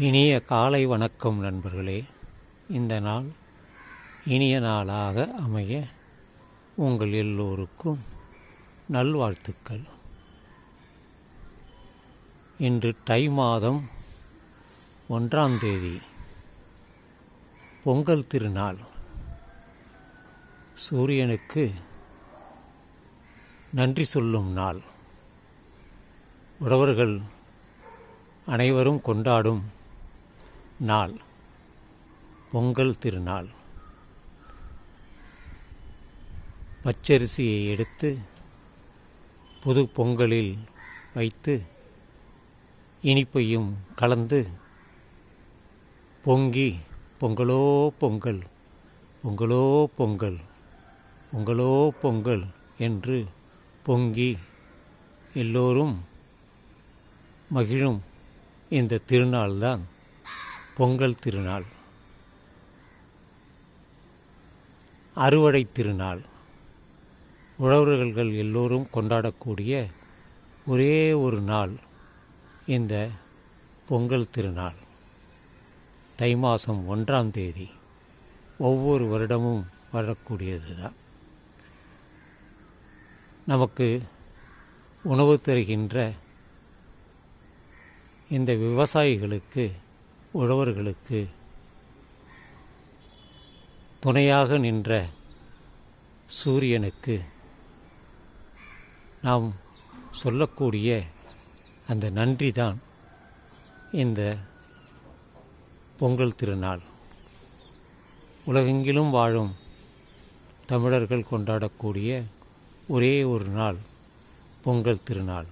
இனிய காலை வணக்கம் நண்பர்களே. இந்த நாள் இனிய நாளாக அமைய உங்கள் எல்லோருக்கும் நல்வாழ்த்துக்கள். இன்று தை மாதம் ஒன்றாம் தேதி பொங்கல் திருநாள். சூரியனுக்கு நன்றி சொல்லும் நாள். உறவர்கள் அனைவரும் கொண்டாடும் நாள். பொங்கல் திருநாள். பச்சரிசியை எடுத்து புது பொங்கலில் வைத்து இனிப்பையும் கலந்து பொங்கி பொங்கலோ பொங்கல் பொங்கலோ பொங்கல் பொங்கலோ பொங்கல் என்று பொங்கி எல்லோரும் மகிழும் இந்த திருநாள்தான். பொங்கல் திருநாள். அறுவடை திருநாள். உழவர்கள் எல்லோரும் கொண்டாடக்கூடிய ஒரே ஒரு நாள் இந்த பொங்கல் திருநாள். தை மாதம் ஒன்றாம் தேதி ஒவ்வொரு வருடமும் வரக்கூடியது தான் நமக்கு உணவு தருகின்ற இந்த விவசாயிகளுக்கு உழவர்களுக்கு துணையாக நின்ற சூரியனுக்கு நாம் சொல்லக்கூடிய அந்த நன்றி தான் இந்த பொங்கல் திருநாள். உலகெங்கிலும் வாழும் தமிழர்கள் கொண்டாடக்கூடிய ஒரே ஒரு நாள் பொங்கல் திருநாள்.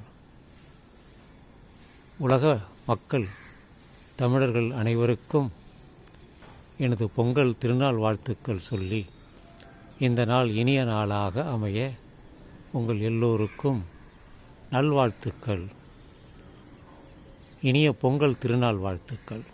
உலக மக்கள் தமிழர்கள் அனைவருக்கும் எனது பொங்கல் திருநாள் வாழ்த்துக்கள் சொல்லி இந்த நாள் இனிய நாளாக அமைய உங்கள் எல்லோருக்கும் நல்வாழ்த்துக்கள். இனிய பொங்கல் திருநாள் வாழ்த்துக்கள்.